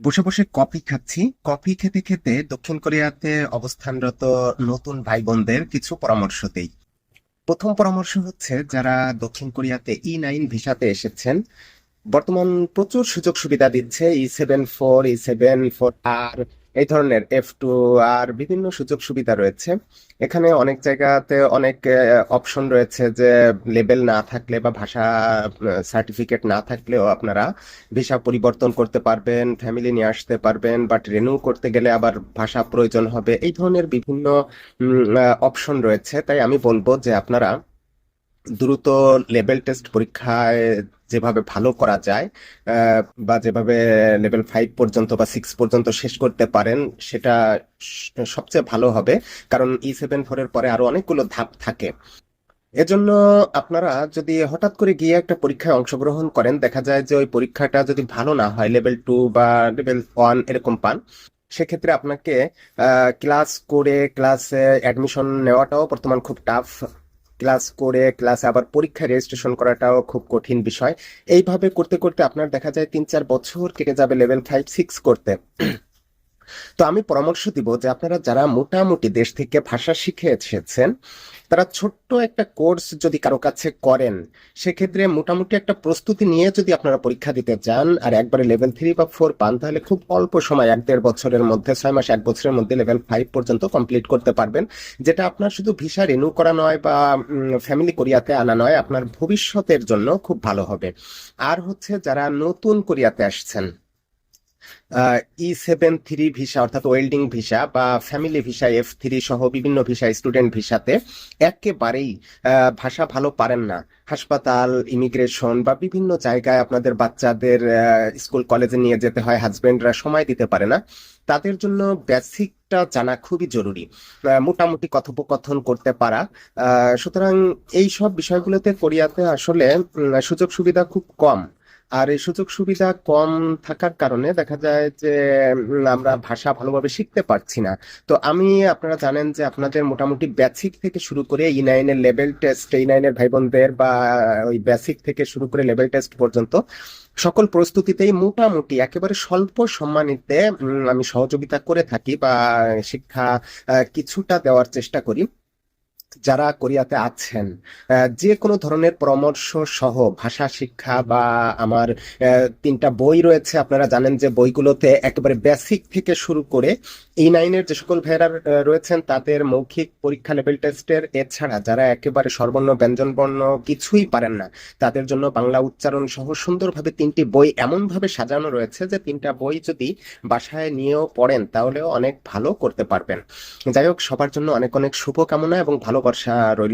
বসে বসে কফি খাচ্ছি। কফি খেতে খেতে দক্ষিণ কোরিয়াতে অবস্থানরত নতুন ভাই বোনদের কিছু পরামর্শ দেই। প্রথম পরামর্শ হচ্ছে, যারা দক্ষিণ কোরিয়াতে ই নাইন ভিসাতে এসেছেন, বর্তমান প্রচুর সুযোগ সুবিধা দিচ্ছে E seven four E seven four আর এই ধরনের এফ টু আর বিভিন্ন সুযোগ সুবিধা রয়েছে। এখানে অনেক জায়গাতে অনেক অপশন রয়েছে যে লেবেল না থাকলে বা ভাষা সার্টিফিকেট না থাকলেও আপনারা ভিসা পরিবর্তন করতে পারবেন ফ্যামিলি নিয়ে আসতে পারবেন বাট রিনিউ করতে গেলে আবার ভাষা প্রয়োজন হবে। এই ধরনের বিভিন্ন অপশন রয়েছে। তাই আমি বলব যে আপনারা দ্রুত লেভেল টেস্ট পরীক্ষায় যেভাবে ভালো করা যায় বা যেভাবে লেভেল ফাইভ পর্যন্ত বা সিক্স পর্যন্ত শেষ করতে পারেন, সেটা সবচেয়ে ভালো হবে। কারণ ই সেভেন ফোরের পরে আরও অনেকগুলো ধাপ থাকে। এজন্য আপনারা যদি হঠাৎ করে গিয়ে একটা পরীক্ষায় অংশগ্রহণ করেন, দেখা যায় যে ওই পরীক্ষাটা যদি ভালো না হয় লেভেল টু বা লেভেল ওয়ান এরকম পান, সেক্ষেত্রে আপনাকে ক্লাস করে ক্লাসে অ্যাডমিশন নেওয়াটাও বর্তমান খুব টাফ ক্লাস করে ক্লাসে আবার পরীক্ষা রেজিস্ট্রেশন করাটাও খুব কঠিন বিষয়। এইভাবে করতে করতে আপনার দেখা যায় তিন চার বছর কেটে যাবে লেভেল ফাইভ সিক্স করতে। তো আমি পরামর্শ দিব যে আপনারা যারা মোটামুটি দেশ থেকে ভাষা শিখে এসেছেন তারা ছোট্ট একটা কোর্স যদি কারও কাছে করেন, সেক্ষেত্রে মোটামুটি একটা প্রস্তুতি নিয়ে যদি আপনারা পরীক্ষা দিতে যান আর একবারে লেভেল থ্রি বা ফোর পান, তাহলে খুব অল্প সময়, এক দেড় বছরের মধ্যে, ছয় মাস, এক বছরের মধ্যে লেভেল ফাইভ পর্যন্ত কমপ্লিট করতে পারবেন। যেটা আপনার শুধু ভিসা রিনিউ করা নয় বা ফ্যামিলি কোরিয়াতে আনা নয়, আপনার ভবিষ্যতের জন্য খুব ভালো হবে। আর হচ্ছে যারা নতুন কোরিয়াতে আসছেন ই সেভেন থ্রি ভিসা অর্থাৎ ওয়েল্ডিং ভিসা বা ফ্যামিলি ভিসা এফ থ্রি সহ বিভিন্ন ভিসা স্টুডেন্ট ভিসাতে একেবারেই ভাষা ভালো পারেন না। হাসপাতাল ইমিগ্রেশন বা বিভিন্ন জায়গায় আপনাদের বাচ্চাদের স্কুল কলেজে নিয়ে যেতে হয় হাজবেন্ডরা সময় দিতে পারে না। তাদের জন্য বেসিকটা জানা খুবই জরুরি। মোটামুটি কথোপকথন করতে পারা। সুতরাং এই সব বিষয়গুলোতে কোরিয়াতে আসলে সুযোগ সুবিধা খুব কম। আর এই সুযোগ সুবিধা কম থাকার কারণে দেখা যায় যে আমরা ভাষা ভালোভাবে শিখতে পারছি না। তো আমি, আপনারা জানেন যে আপনাদের মোটামুটি বেসিক থেকে শুরু করে ই নাইনের লেভেল টেস্ট ই নাইনের ভাই বোনদের বা ওই বেসিক থেকে শুরু করে লেভেল টেস্ট পর্যন্ত সকল প্রস্তুতিতেই মোটামুটি একেবারে স্বল্প সম্মানিতে আমি সহযোগিতা করে থাকি বা, শিক্ষা কিছুটা দেওয়ার চেষ্টা করি। যারা কোরিয়াতে আছেন যে কোনো ধরনের পরামর্শ সহ ভাষা, শিক্ষা বা আমার তিনটা বই রয়েছে, আপনারা জানেন যে বইগুলোতে একেবারে বেসিক থেকে শুরু করে এই নাইনের যে সকল ভাইয়েরা রয়েছেন, তাদের মৌখিক পরীক্ষা লেভেল টেস্টের এছাড়া যারা একেবারে স্বরবর্ণ ব্যঞ্জন বর্ণ কিছুই পারেন না, তাদের জন্য বাংলা উচ্চারণ সহ সুন্দরভাবে তিনটি বই এমনভাবে সাজানো রয়েছে যে তিনটা বই যদি বাসায় নিয়েও পড়েন, তাহলেও অনেক ভালো করতে পারবেন। যাই হোক, সবার জন্য অনেক অনেক শুভকামনা এবং ভালোবাসা রইল।